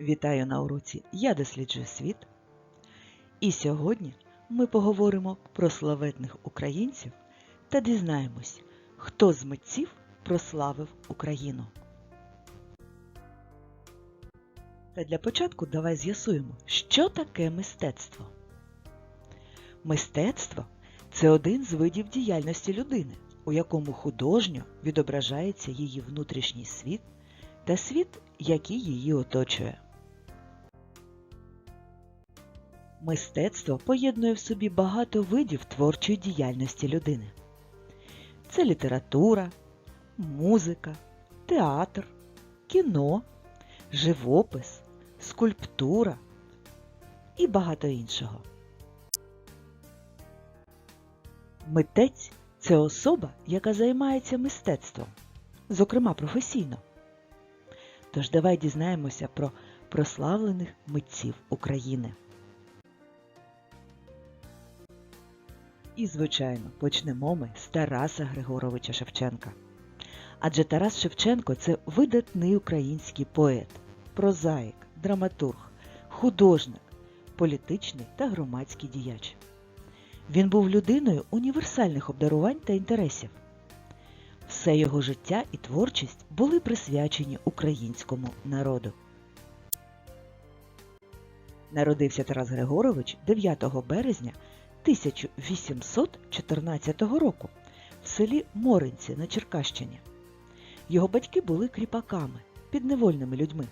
Вітаю на уроці Я досліджую світ. І сьогодні ми поговоримо про славетних українців та дізнаємось, хто з митців прославив Україну. Та для початку давай з'ясуємо, що таке мистецтво. Мистецтво це один з видів діяльності людини, у якому художньо відображається її внутрішній світ та світ, який її оточує. Мистецтво поєднує в собі багато видів творчої діяльності людини. Це література, музика, театр, кіно, живопис, скульптура і багато іншого. Митець це особа, яка займається мистецтвом, зокрема професійно. Тож давай дізнаємося про прославлених митців України. І, звичайно, почнемо ми з Тараса Григоровича Шевченка. Адже Тарас Шевченко це видатний український поет, прозаїк, драматург, художник, політичний та громадський діяч. Він був людиною універсальних обдарувань та інтересів. Все його життя і творчість були присвячені українському народу. Народився Тарас Григорович 9 березня 1814 року в селі Моринці на Черкащині. Його батьки були кріпаками, підневольними людьми.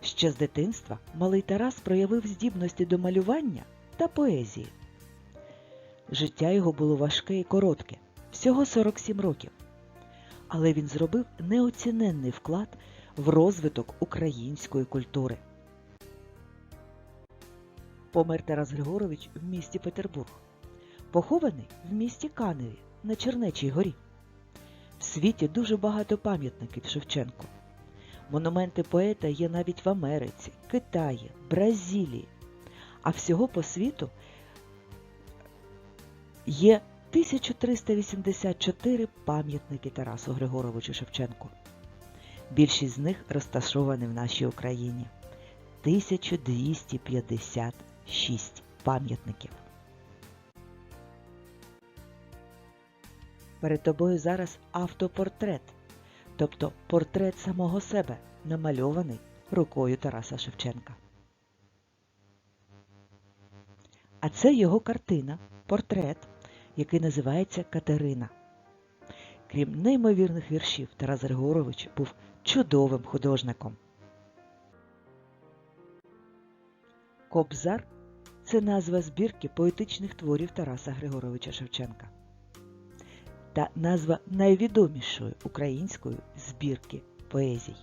Ще з дитинства малий Тарас проявив здібності до малювання та поезії. Життя його було важке і коротке, всього 47 років. Але він зробив неоціненний вклад в розвиток української культури. Помер Тарас Григорович в місті Петербург. Похований в місті Каневі на Чернечій горі. В світі дуже багато пам'ятників Шевченку. Монументи поета є навіть в Америці, Китаї, Бразилії. А всього по світу є 1384 пам'ятники Тарасу Григоровичу Шевченку. Більшість з них розташовані в нашій Україні. 1256 пам'ятників. Перед тобою зараз автопортрет, тобто портрет самого себе, намальований рукою Тараса Шевченка. А це його картина, портрет, який називається Катерина. Крім неймовірних віршів, Тарас Григорович був чудовим художником. Кобзар це назва збірки поетичних творів Тараса Григоровича Шевченка та назва найвідомішої української збірки поезій.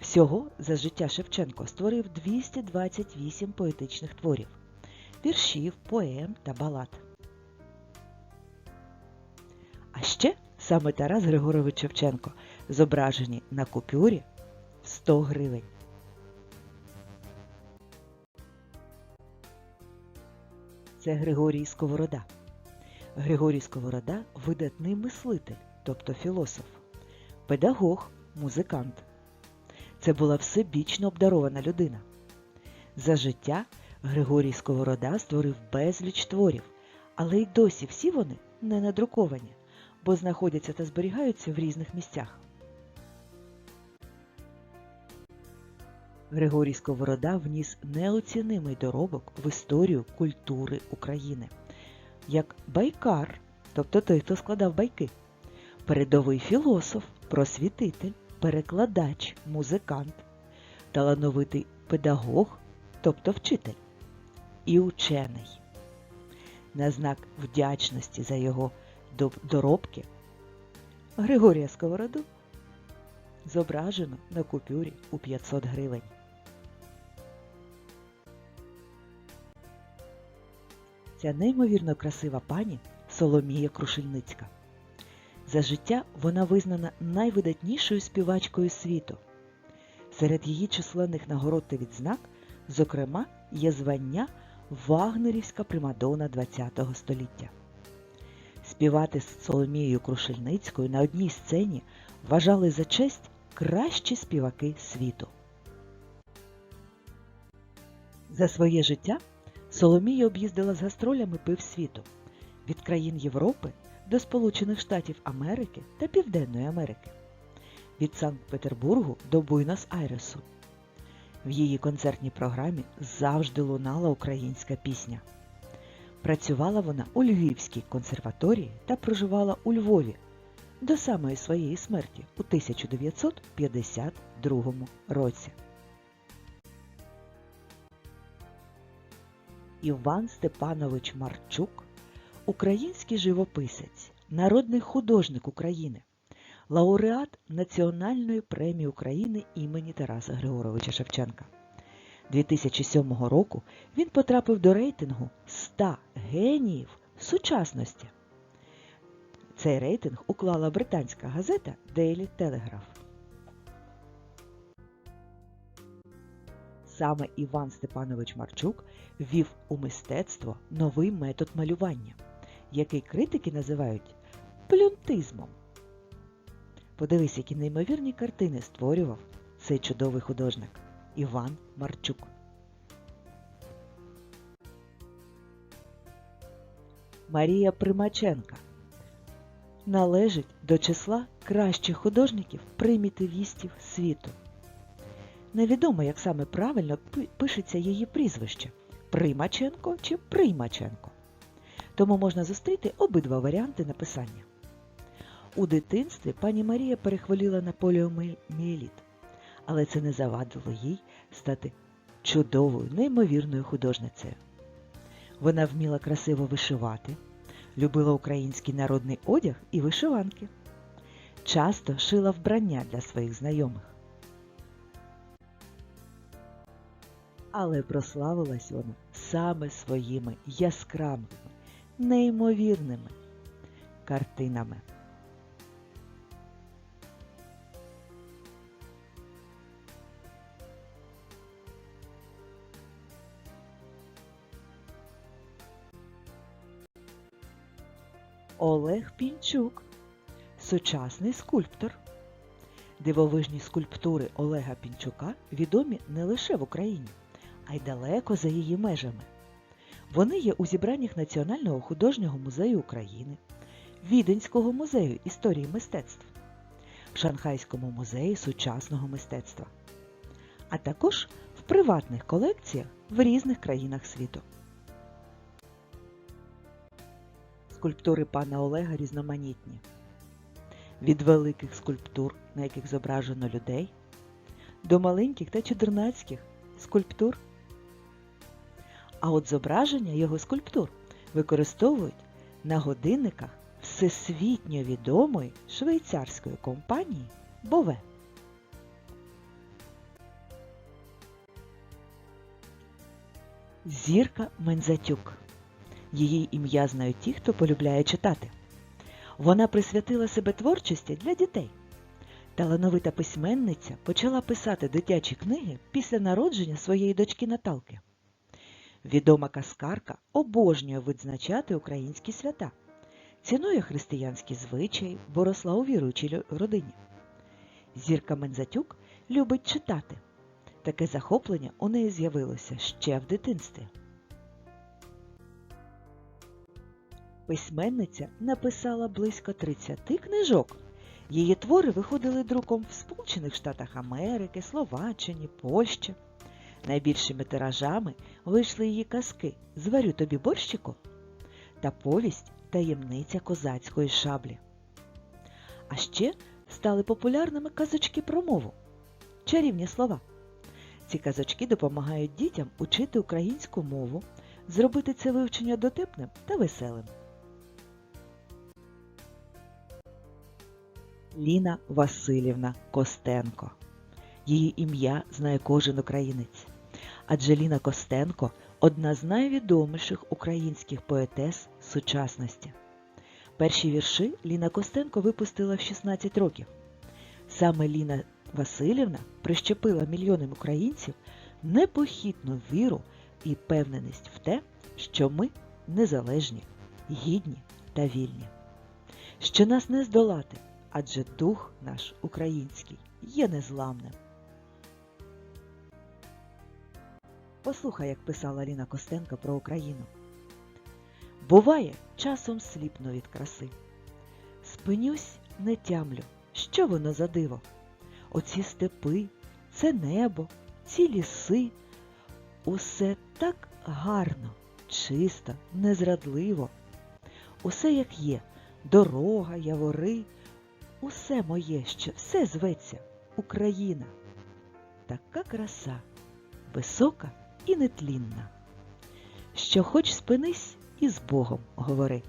Всього за життя Шевченко створив 228 поетичних творів, віршів, поем та балад. А ще саме Тарас Григорович Шевченко зображені на купюрі 100 гривень. Це Григорій Сковорода. Григорій Сковорода видатний мислитель, тобто філософ, педагог, музикант. Це була всебічно обдарована людина. За життя Григорій Сковорода створив безліч творів, але й досі всі вони не надруковані, бо знаходяться та зберігаються в різних місцях. Григорій Сковорода вніс неоцінимий доробок в історію культури України, як байкар, тобто той, хто складав байки, передовий філософ, просвітитель, перекладач, музикант, талановитий педагог, тобто вчитель, і учений. На знак вдячності за його доробки Григорія Сковороду зображено на купюрі у 500 гривень. Ця неймовірно красива пані Соломія Крушельницька. За життя вона визнана найвидатнішою співачкою світу. Серед її численних нагород та відзнак, зокрема, є звання Вагнерівська примадона ХХ століття. Співати з Соломією Крушельницькою на одній сцені вважали за честь кращі співаки світу. За своє життя Соломія об'їздила з гастролями півсвіту від країн Європи до Сполучених Штатів Америки та Південної Америки, від Санкт-Петербургу до Буйнос-Айресу. В її концертній програмі завжди лунала українська пісня. Працювала вона у Львівській консерваторії та проживала у Львові до самої своєї смерті у 1952 році. Іван Степанович Марчук український живописець, народний художник України, лауреат Національної премії України імені Тараса Григоровича Шевченка. 2007 року він потрапив до рейтингу 100 геніїв сучасності. Цей рейтинг уклала британська газета Daily Telegraph. Саме Іван Степанович Марчук ввів у мистецтво новий метод малювання, який критики називають плюнтизмом. Подивись, які неймовірні картини створював цей чудовий художник Іван Марчук. Марія Примаченка належить до числа кращих художників примітивістів світу. Невідомо, як саме правильно пишеться її прізвище Примаченко чи Приймаченко. Тому можна зустріти обидва варіанти написання. У дитинстві пані Марія перехворіла на поліоміеліт, але це не завадило їй стати чудовою, неймовірною художницею. Вона вміла красиво вишивати, любила український народний одяг і вишиванки. Часто шила вбрання для своїх знайомих. Але прославилась вона саме своїми яскравими, неймовірними картинами. Олег Пінчук сучасний скульптор. Дивовижні скульптури Олега Пінчука відомі не лише в Україні, а й далеко за її межами. Вони є у зібраннях Національного художнього музею України, Віденського музею історії мистецтв, Шанхайському музеї сучасного мистецтва, а також в приватних колекціях в різних країнах світу. Скульптури пана Олега різноманітні. Від великих скульптур, на яких зображено людей, до маленьких та чудернацьких скульптур. А от зображення його скульптур використовують на годинниках всесвітньо відомої швейцарської компанії Бове. Зірка Мензатюк. Її ім'я знають ті, хто полюбляє читати. Вона присвятила себе творчості для дітей. Талановита письменниця почала писати дитячі книги після народження своєї дочки Наталки. Відома каскарка обожнює відзначати українські свята, цінує християнські звичаї, бо росла у віруючій родині. Зірка Мензатюк любить читати. Таке захоплення у неї з'явилося ще в дитинстві. Письменниця написала близько 30 книжок. Її твори виходили друком в Сполучених Штатах Америки, Словаччині, Польщі. Найбільшими тиражами вийшли її казки Зварю тобі борщику та повість Таємниця козацької шаблі. А ще стали популярними казочки про мову, чарівні слова. Ці казочки допомагають дітям учити українську мову, зробити це вивчення дотепним та веселим. Ліна Васильівна Костенко. Її ім'я знає кожен українець. Адже Ліна Костенко одна з найвідоміших українських поетес сучасності. Перші вірші Ліна Костенко випустила в 16 років. Саме Ліна Васильівна прищепила мільйонам українців непохитну віру і певненість в те, що ми незалежні, гідні та вільні. Що нас не здолати, адже дух наш український є незламним. Послухай, як писала Ліна Костенко про Україну. Буває, часом сліпну від краси. Спинюсь, не тямлю, що воно за диво. Оці степи, це небо, ці ліси. Усе так гарно, чисто, незрадливо. Усе як є, дорога, явори, усе моє, що все зветься Україна. Така краса, висока і нетлінна. Що хоч спинись і з Богом говори.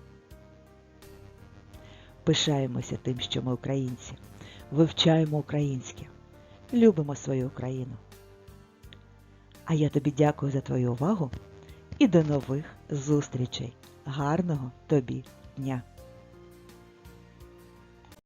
Пишаємося тим, що ми українці, вивчаємо українське, любимо свою Україну. А я тобі дякую за твою увагу і до нових зустрічей. Гарного тобі дня!